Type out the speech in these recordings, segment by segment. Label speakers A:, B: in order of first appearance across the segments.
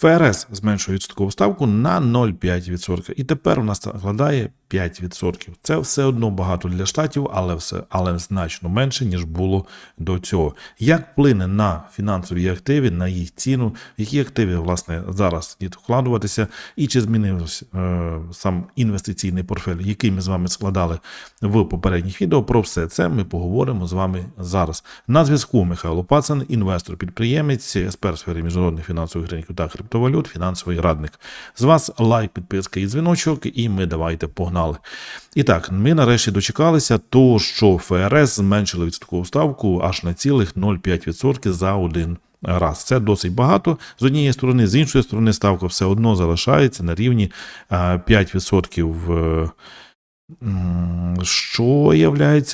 A: ФРС зменшує відсоткову ставку на 0,5%. І тепер у нас складає 5%. Це все одно багато для штатів, але все але значно менше, ніж було до цього. Як вплине на фінансові активи, на їх ціну, які активи власне зараз слід вкладуватися, і чи змінився е, сам інвестиційний портфель, який ми з вами складали в попередніх відео. Про все це ми поговоримо з вами зараз. На зв'язку Михайло Пацан, інвестор, підприємець, експерт в сфері міжнародних фінансових ринків та криптовалют, фінансовий радник. З вас лайк, підписка і дзвіночок, і ми давайте погнали. І так, ми нарешті дочекалися того, що ФРС зменшили відсоткову ставку аж на цілих 0,5% за один раз. Це досить багато з однієї сторони, з іншої сторони, ставка все одно залишається на рівні е, 5%. Що є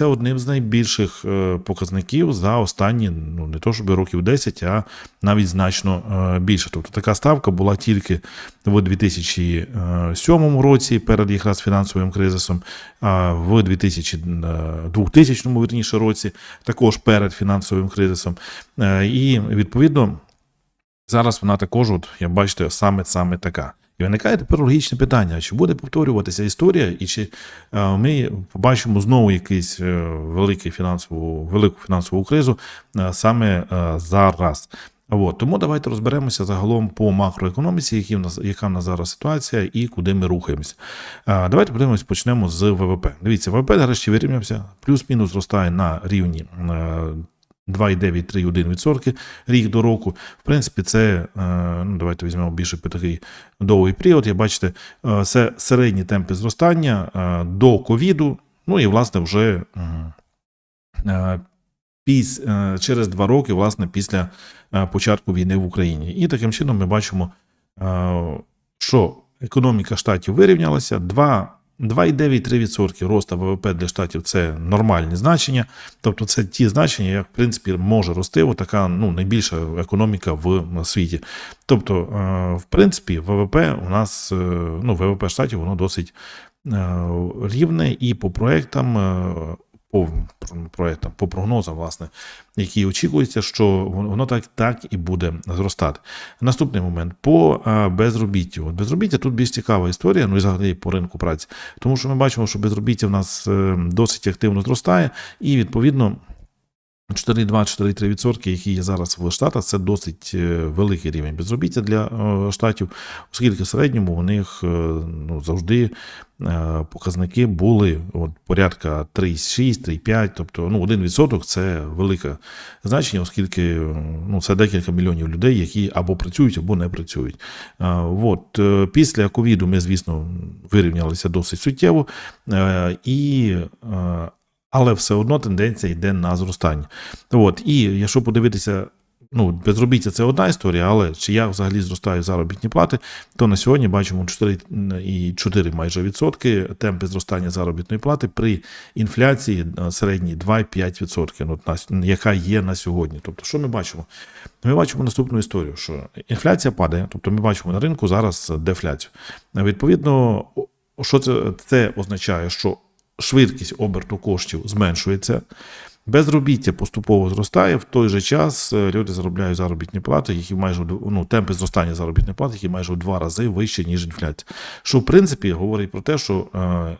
A: одним з найбільших е, показників за останні, ну не то щоб років 10, а навіть значно е, більше. Тобто така ставка була тільки в 2007 році перед якраз фінансовим кризисом, а в 2000, е, 2000 вірніше році, також перед фінансовим кризисом. Е, І відповідно зараз вона також, от, як бачите, саме саме така. І виникає тепер логічне питання: чи буде повторюватися історія, і чи е, ми побачимо знову якийсь е, великий фінансову, велику фінансову кризу е, саме зараз. От, тому давайте розберемося загалом по макроекономіці, які в нас, яка в нас зараз ситуація і куди ми рухаємося. Давайте подивимось, почнемо з ВВП. Дивіться, ВВП нарешті вирівнявся, плюс-мінус зростає на рівні 2,9-3,1% рік до року. В принципі, це, е, ну, давайте візьмемо більше такий довгий період. Як бачите, це середні темпи зростання е, до ковіду, ну і, власне, вже е, піс, через два роки, власне, після початку війни в Україні. І таким чином ми бачимо, що економіка штатів вирівнялася. 2 2,9-3% росту ВВП для штатів це нормальні значення. Тобто це ті значення, як в принципі може рости така ну, найбільша економіка в світі. Тобто, е, в принципі, ВВП у нас е, ну, ВВП штатів воно досить е, рівне і по проектам. По проектам, по прогнозам, власне, які очікуються, що воно так, так і буде зростати. Наступний момент по безробіттю. От безробіття тут більш цікава історія, ну і взагалі по ринку праці, тому що ми бачимо, що безробіття в нас е, досить активно зростає, і відповідно. 4,2-4,3%, які є зараз в Штатах, це досить е, великий рівень безробіття для е, штатів, оскільки в середньому у них е, ну, завжди показники були от, порядка 3,6, 3,5, тобто ну, 1% це велике значення, оскільки ну, це декілька мільйонів людей, які або працюють, або не працюють. От, після ковіду ми, звісно, вирівнялися досить суттєво. І але все одно тенденція йде на зростання. От, і якщо подивитися, ну, безробіття це одна історія, але чи як взагалі зростають заробітні плати, то на сьогодні бачимо 4,4 майже відсотки темпи зростання заробітної плати при інфляції е, середній 2,5%, ну, яка є на сьогодні. Тобто, що ми бачимо? Ми бачимо наступну історію, що інфляція падає, тобто ми бачимо на ринку зараз дефляцію. Відповідно, що це, це означає, що швидкість оберту коштів зменшується, безробіття поступово зростає. В той же час е, люди заробляють заробітні плати, які майже ну, темпи зростання заробітних плат, які майже в два рази вищі, ніж інфляція. Що в принципі говорить про те, що е,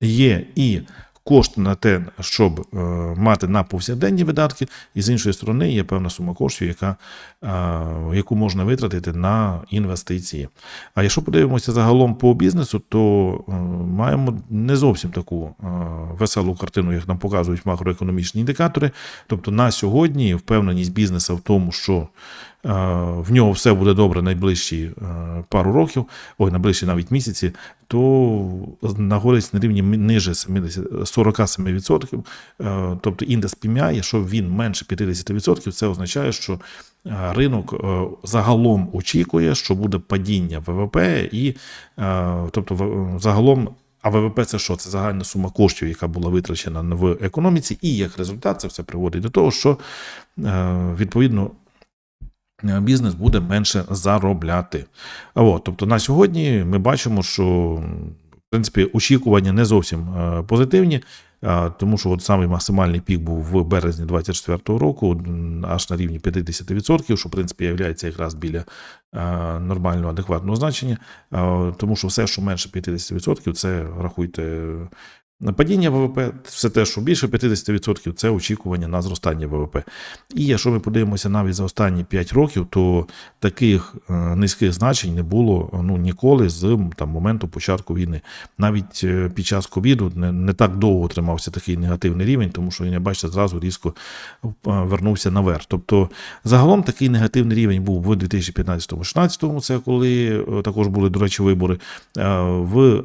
A: є і кошти на те, щоб е, мати на повсякденні видатки, і з іншої сторони є певна сума коштів, яка, е, яку можна витратити на інвестиції. А якщо подивимося загалом по бізнесу, то е, маємо не зовсім таку веселу картину, як нам показують макроекономічні індикатори. Тобто на сьогодні впевненість бізнесу в тому, що в нього все буде добре найближчі е, пару років, ой, найближчі навіть місяці, то знаходиться на рівні ниже 70, 47%. Е, Тобто індекс PMI, якщо він менше 50%, це означає, що е, ринок е, загалом очікує, що буде падіння ВВП, і е, тобто загалом. А ВВП це що? Це загальна сума коштів, яка була витрачена в економіці, і як результат це все приводить до того, що е, відповідно е, бізнес буде менше заробляти. От, тобто на сьогодні ми бачимо, що в принципі очікування не зовсім е, позитивні. тому що от самий максимальний пік був в березні 2024 року, аж на рівні 50%, що в принципі є якраз біля нормального адекватного значення, тому що все, що менше 50%, це рахуйте. Падіння ВВП, все те, що більше 50%, це очікування на зростання ВВП. І якщо ми подивимося навіть за останні 5 років, то таких е, низьких значень не було ну, ніколи з там, моменту початку війни. Навіть е, під час ковіду не, не так довго тримався такий негативний рівень, тому що він, як бачите, зразу різко е, вернувся наверх. Тобто, загалом такий негативний рівень був в 2015-2016, це коли також були, до речі, вибори. В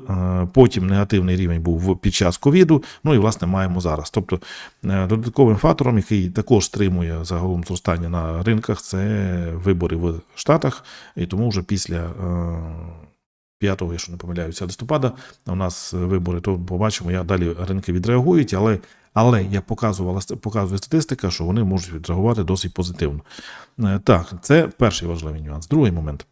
A: потім негативний рівень був під час ковіду. Ну і власне маємо зараз. Тобто е, додатковим фактором, який також стримує загалом зростання на ринках, це вибори в Штатах. І тому вже після е, 5, якщо не помиляюся, листопада у нас вибори, то побачимо, як далі ринки відреагують, але. Але як показувала показує статистика, що вони можуть відреагувати досить позитивно. Е, Так, це перший важливий нюанс. Другий момент.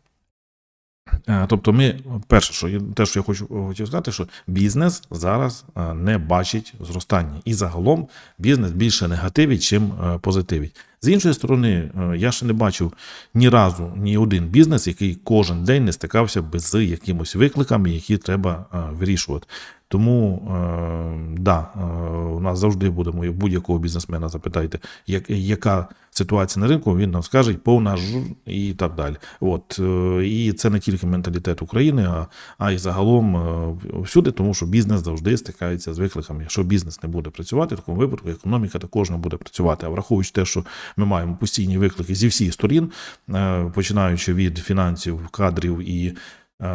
A: Е, Тобто, ми перше, що те, що я хочу хотів сказати, що бізнес зараз е, не бачить зростання, і загалом бізнес більше негативить, чим е, позитивить. З іншої сторони, е, я ще не бачив ні разу ні один бізнес, який кожен день не стикався з якимось викликами, які треба е, вирішувати. Тому е, да, е, у нас завжди буде моє- будь-якого бізнесмена запитайте, як, яка ситуація на ринку, він нам скаже повна ж і так далі. От е, і це не тільки менталітет України, а, а й загалом е, всюди, тому що бізнес завжди стикається з викликами. Якщо бізнес не буде працювати, в такому випадку економіка також не буде працювати. А враховуючи те, що ми маємо постійні виклики зі всіх сторін, е, починаючи від фінансів, кадрів і. е,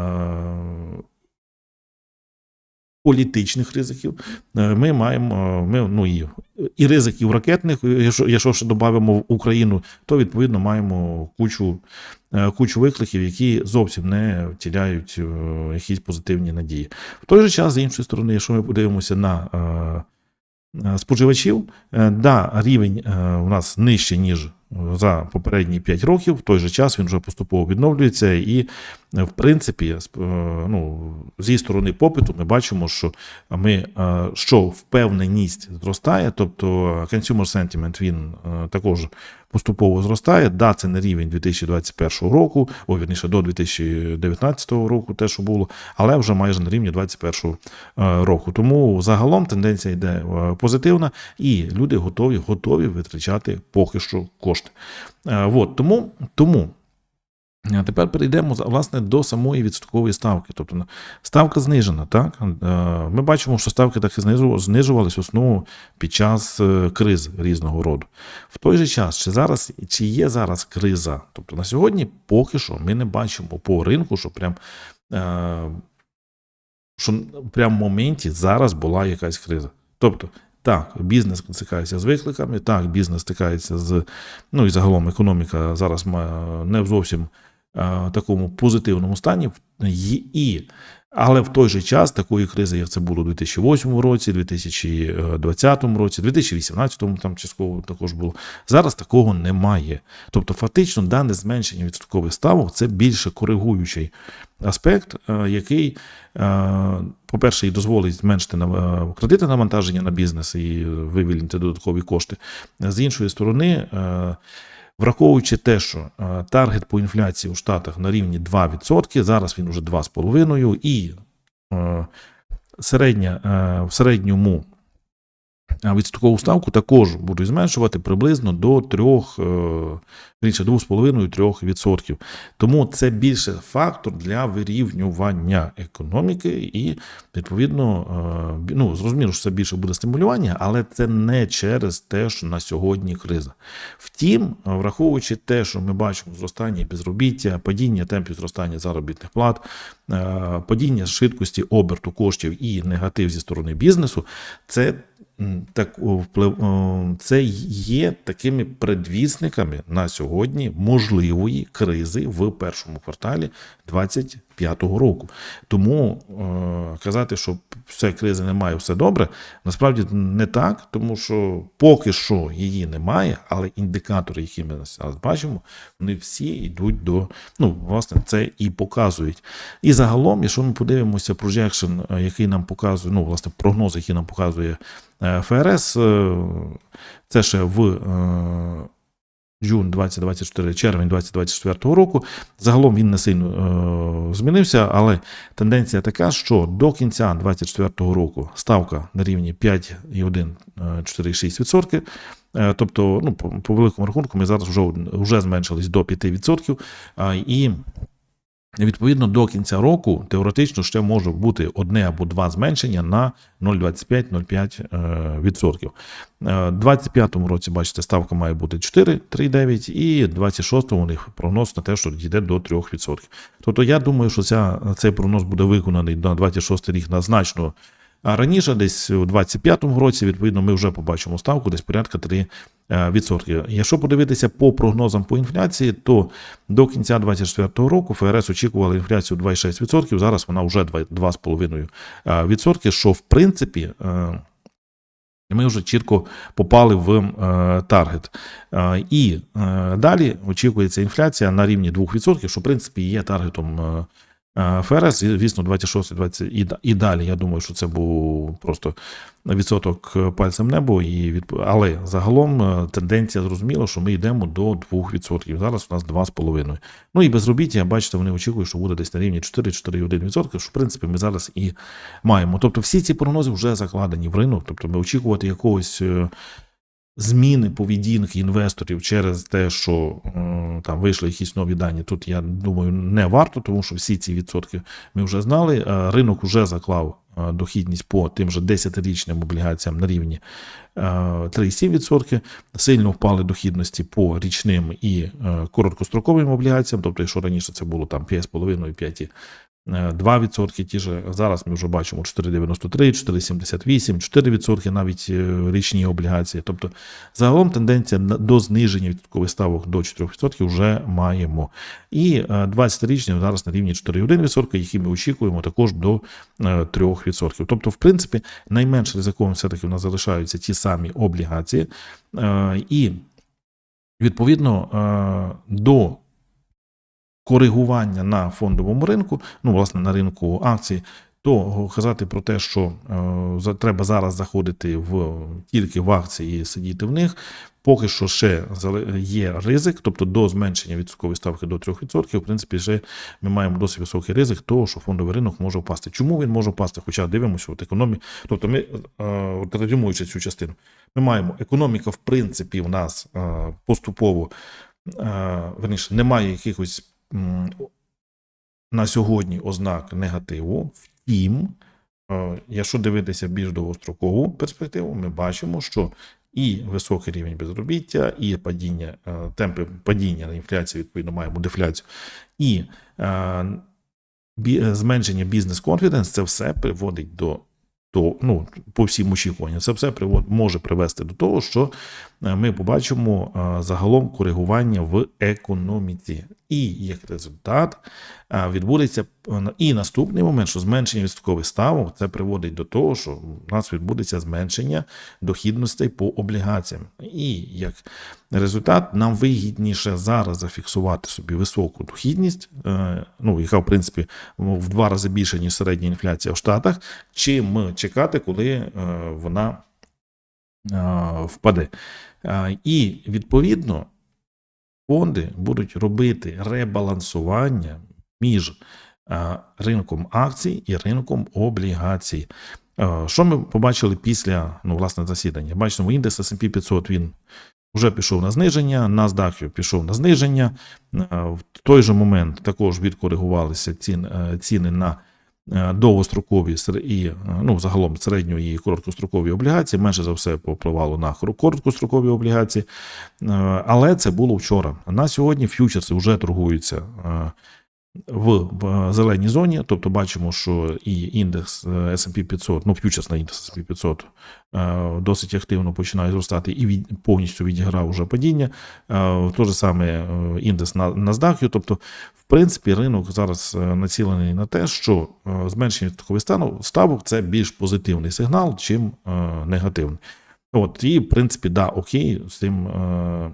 A: Політичних ризиків е, ми маємо е, ми, ну, і, і ризиків ракетних. Якщо, якщо ще додамо в Україну, то відповідно маємо кучу, е, кучу викликів, які зовсім не втіляють якісь позитивні надії. В той же час, з іншої сторони, якщо ми подивимося на споживачів, да, рівень у нас нижче, ніж за попередні 5 років. В той же час він вже поступово відновлюється, і, в принципі, е, ну, зі сторони попиту ми бачимо, що ми е, що впевненість зростає, тобто consumer sentiment він е, також поступово зростає. Да, це не рівень 2021 року, о, вірніше, до 2019 року, те, що було, але вже майже на рівні 2021 е, року. Тому загалом тенденція йде е, позитивна, і люди готові, готові витрачати поки що кошти. Е, От, тому, тому тепер перейдемо власне до самої відсоткової ставки. Тобто ставка знижена. Так? Е, Ми бачимо, що ставки так і знижу- знижувались в під час е, криз різного роду. В той же час, чи зараз чи є зараз криза? Тобто на сьогодні поки що ми не бачимо по ринку, що прям. е, Що прям в моменті зараз була якась криза. Тобто, так, бізнес стикається з викликами, так, бізнес стикається з ну і загалом економіка зараз має не зовсім такому позитивному стані. І, але в той же час такої кризи, як це було у 2008 році, 2020 році, 2018 там частково також було. Зараз такого немає. Тобто, фактично, дане зменшення відсоткових ставок це більше коригуючий аспект, е, який, е, по-перше, і дозволить зменшити е, кредитне навантаження на бізнес і вивільнити додаткові кошти. З іншої сторони, е, Враховуючи те, що е, таргет по інфляції у Штатах на рівні 2%, зараз він уже 2,5%, і е, середня, е, в середньому відсоткову ставку також будуть зменшувати приблизно до 3, е, більше 2,5-3%. Тому це більше фактор для вирівнювання економіки, і відповідно, е, ну зрозуміло, що це більше буде стимулювання, але це не через те, що на сьогодні криза. Втім, враховуючи те, що ми бачимо зростання безробіття, падіння темпів зростання заробітних плат, е, падіння швидкості оберту коштів і негатив зі сторони бізнесу, це так вплив, це є такими предвісниками на сьогодні можливої кризи в першому кварталі 2025 року. Тому е, казати, що все кризи немає, все добре, насправді не так, тому що поки що її немає, але індикатори, які ми зараз бачимо, вони всі йдуть до ну, власне, це і показують. І загалом, якщо ми подивимося projection, е, який нам показує, ну, власне, прогноз, який нам показує Е, ФРС е, це ще в е, Джун 2024, червень 2024 року. Загалом він не сильно е, змінився, але тенденція така, що до кінця 2024 року ставка на рівні 5,1-4,6%. Е, Тобто, ну, по, по великому рахунку, ми зараз вже, вже зменшились до 5%. Е, і Відповідно, до кінця року теоретично ще може бути одне або два зменшення на 0,25-0,5%. відсотків. Е, У 2025 році, бачите, ставка має бути 4,39, і в 26-му у них прогноз на те, що дійде до 3%. Тобто я думаю, що ця, цей прогноз буде виконаний на 26 рік на значно а раніше, десь у 25-му році, відповідно, ми вже побачимо ставку десь порядка 3 е, відсотки. Якщо подивитися по прогнозам по інфляції, то до кінця 2024 року ФРС очікували інфляцію 2,6%, зараз вона вже 2,5%, е, що в принципі. е, Ми вже чітко попали в таргет. І далі очікується інфляція на рівні 2%, що в принципі є таргетом ФРС. Звісно, 26, 20 і, і далі. Я думаю, що це був просто відсоток е, пальцем небо. І від... Але загалом е, тенденція зрозуміла, що ми йдемо до 2%. Зараз у нас 2,5%. Ну і безробіття, бачите, вони очікують, що буде десь на рівні 4-4,1%, що в принципі ми зараз і маємо. Тобто всі ці прогнози вже закладені в ринок. Тобто ми очікувати якогось. Зміни поведінки інвесторів через те, що е, там вийшли якісь нові дані. Тут я думаю, не варто, тому що всі ці відсотки ми вже знали. Е, Ринок вже заклав е, дохідність по тим же 10-річним облігаціям на рівні е, 3,7%. Сильно впали дохідності по річним і короткостроковим облігаціям. Тобто, якщо раніше це було там 5,5 і 5, 2% ті ж. Зараз ми вже бачимо 4,93, 4,78, 4% навіть е, річні облігації. Тобто загалом тенденція до зниження відсоткових ставок до 4% вже маємо. І 20-річні зараз на рівні 4,1%, які ми очікуємо також до е, 3%. Тобто, в принципі, найменш ризиковим все-таки у нас залишаються ті самі облігації. Е, І відповідно е, до коригування на фондовому ринку, ну, власне, на ринку акцій, то казати про те, що е, треба зараз заходити в тільки в акції і сидіти в них. Поки що ще є ризик, тобто до зменшення відсоткової ставки до 3%, в принципі, ще ми маємо досить високий ризик того, що фондовий ринок може впасти. Чому він може впасти? Хоча дивимося, от економія, тобто ми, е, резюмуючи цю частину, ми маємо економіка, в принципі, в нас е, поступово, е, верніше, немає якихось на сьогодні ознак негативу. Втім, е, якщо дивитися більш довгострокову перспективу, ми бачимо, що і високий рівень безробіття, і падіння, е, темпи падіння на інфляції, відповідно, маємо дефляцію, і е, зменшення бізнес конфіденс це все приводить до. То, ну, по всім очікуванням, це все привод, може привести до того, що ми побачимо е, загалом коригування в економіці. І як результат е, відбудеться е, і наступний момент, що зменшення відсоткових ставок це приводить до того, що у нас відбудеться зменшення дохідностей по облігаціям. І як результат, нам вигідніше зараз зафіксувати собі високу дохідність, е, ну яка в принципі в два рази більше ніж середня інфляція в Штатах, чим чекати, коли е, вона е, впаде. Е, І відповідно фонди будуть робити ребалансування між е, ринком акцій і ринком облігацій. Е, Що ми побачили після ну, власне, засідання? Бачимо, індекс S&P 500 він вже пішов на зниження, NASDAQ пішов на зниження. Е, В той же момент також відкоригувалися цін, е, ціни на е, довгострокові сер- і е, ну, загалом середньо і короткострокові облігації. Менше за все попливало на короткострокові облігації. Е, Але це було вчора. На сьогодні ф'ючерси вже торгуються е, в зеленій зоні, тобто бачимо, що і індекс е, S&P 500, ну ф'ючерс на індекс S&P 500 е, досить активно починає зростати і від, повністю відіграв уже падіння. Е, То же саме індекс на NASDAQ, тобто в принципі, ринок зараз націлений на те, що зменшення такого стану ставок це більш позитивний сигнал, чим негативний. От, і, в принципі, да, окей, з тим е,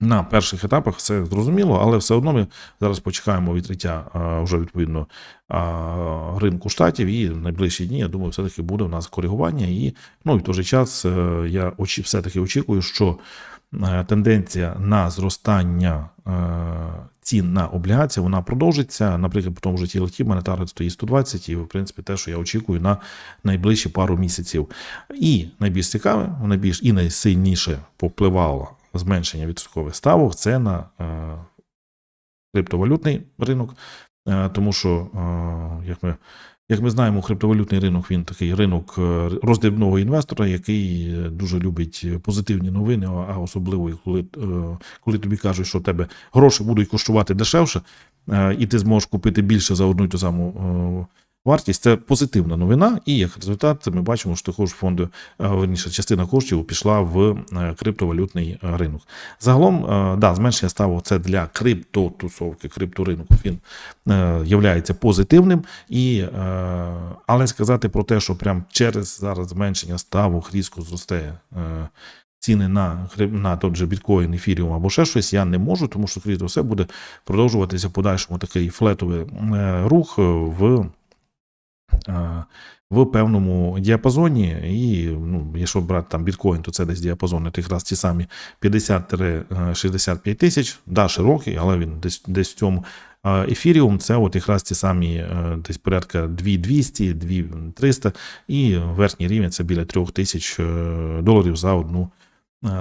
A: На перших етапах все зрозуміло, але все одно ми зараз почекаємо відкриття вже відповідно ринку штатів, і в найближчі дні, я думаю, все-таки буде у нас коригування. І ну, і в той же час е, я очі, все-таки очікую, що е, тенденція на зростання е, цін на облігації вона продовжиться. Наприклад, по тому ж тілеті монетарить стоїть 120, і в принципі те, що я очікую на найближчі пару місяців. І найбільш цікаве, найбільш і найсильніше попливало зменшення відсоткових ставок це на е, криптовалютний ринок, е, тому що, е, як ми. Як ми знаємо, криптовалютний ринок він такий ринок роздрібного інвестора, який дуже любить позитивні новини, а особливо коли, коли тобі кажуть, що тебе гроші будуть коштувати дешевше, і ти зможеш купити більше за одну й ту саму вартість. Це позитивна новина, і як результат, ми бачимо, що також фонду е, верніше, частина коштів пішла в е, криптовалютний е, ринок. Загалом, да, зменшення ставок це для криптотусовки, крипторинку він являється позитивним, і, але сказати про те, що прям через зараз зменшення ставок різко зросте. Ціни на на той же біткоін, ефіріум або ще щось я не можу, тому що скоріше все буде продовжуватися в подальшому такий флетовий рух в в певному діапазоні. І ну, якщо брати там біткоін, то це десь діапазон от якраз ті самі 50-65 тисяч, да, широкий, але він десь десь в цьому. Ефіріум це от якраз ті самі е, десь порядка 2200, 2300 і верхній рівень це біля 3000 е, доларів за одну е,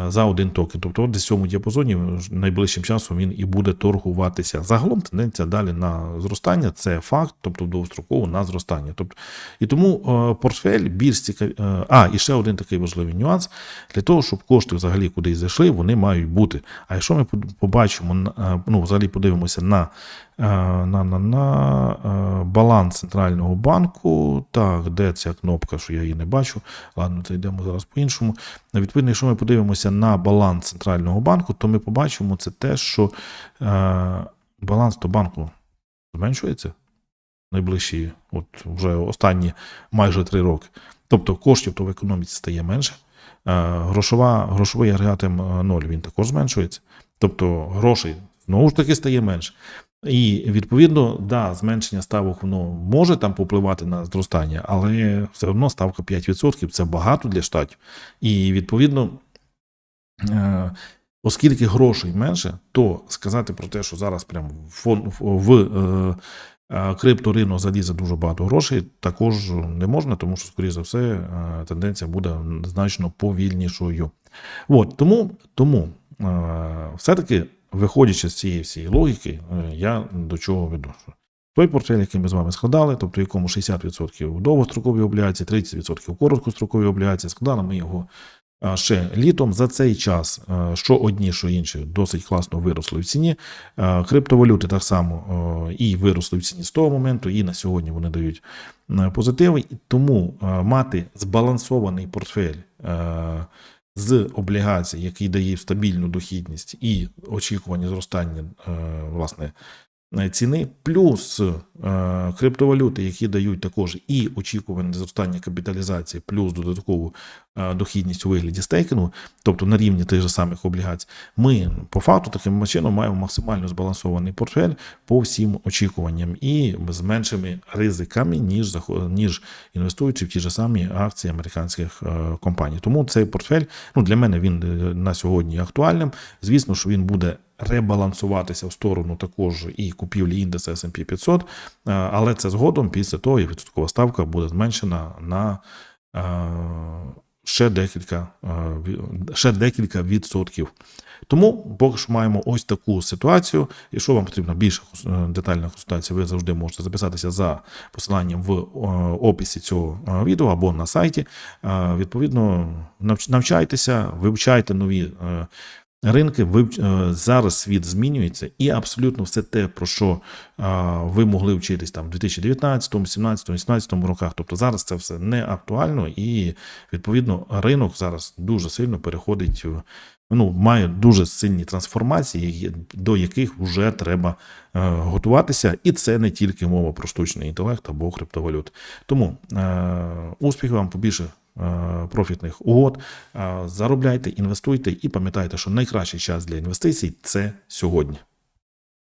A: за один токен. Тобто, от в цьому діапазоні найближчим часом він і буде торгуватися. Загалом тенденція далі на зростання це факт, тобто довгостроково на зростання. Тобто, і тому е, портфель більш цікавий. А, і ще один такий важливий нюанс: для того, щоб кошти взагалі кудись зайшли, вони мають бути. А якщо ми побачимо, е, ну, взагалі подивимося на, е, на, на, на е, баланс центрального банку, так, де ця кнопка, що я її не бачу. Ладно, це йдемо зараз по-іншому. Відповідно, якщо ми подивимося на баланс центрального банку, то ми побачимо це те, що е, баланс до банку зменшується найближчі, от вже останні майже три роки. Тобто коштів то в економіці стає менше. Е, Грошова, грошовий агрегат М0 він також зменшується. Тобто грошей знову ж таки стає менше. І відповідно, да, зменшення ставок воно може там попливати на зростання, але все одно ставка 5% це багато для штатів. І відповідно, е, оскільки грошей менше, то сказати про те, що зараз прям фон, в е, е, крипторинок залізе дуже багато грошей, також не можна, тому що, скоріше за все, тенденція буде значно повільнішою. От, тому, тому все-таки, виходячи з цієї всієї логіки, е, я до чого веду. Той портфель, який ми з вами складали, тобто в якому 60% довгострокові облігації, 30% короткострокові облігації, складали ми його ще літом. За цей час, е, що одні, що інші, досить класно виросли в ціні. Е, Криптовалюти так само і виросли в ціні з того моменту, і на сьогодні вони дають позитиви. Тому мати збалансований портфель. З облігацій, який дає стабільну дохідність і очікування зростання е, власне ціни, плюс е, криптовалюти, які дають також і очікуване зростання капіталізації, плюс додаткову е, дохідність у вигляді стейкінгу, тобто на рівні тих же самих облігацій, ми по факту таким чином маємо максимально збалансований портфель по всім очікуванням і з меншими ризиками, ніж ніж інвестуючи в ті ж самі акції американських е, компаній. Тому цей портфель ну для мене він е, на сьогодні актуальним. Звісно, що він буде ребалансуватися в сторону також і купівлі індексу S&P 500, е, але це згодом після того, як відсоткова ставка буде зменшена на е, ще декілька, е, ще декілька відсотків. Тому поки що маємо ось таку ситуацію. Якщо вам потрібна більша е, детальна консультація, ви завжди можете записатися за посиланням в описі цього відео або на сайті. Відповідно, навчайтеся, вивчайте нові. Е, Ринки е, зараз світ змінюється, і абсолютно все те, про що ви могли вчитись там в 2019, 2017, 2018 роках. Тобто зараз це все не актуально, і відповідно ринок зараз дуже сильно переходить. Ну, має дуже сильні трансформації, до яких вже треба е, готуватися, і це не тільки мова про штучний інтелект або криптовалют. Тому е, успіхів вам побільше е, профітних угод. Е, Заробляйте, інвестуйте і пам'ятайте, що найкращий час для інвестицій це сьогодні.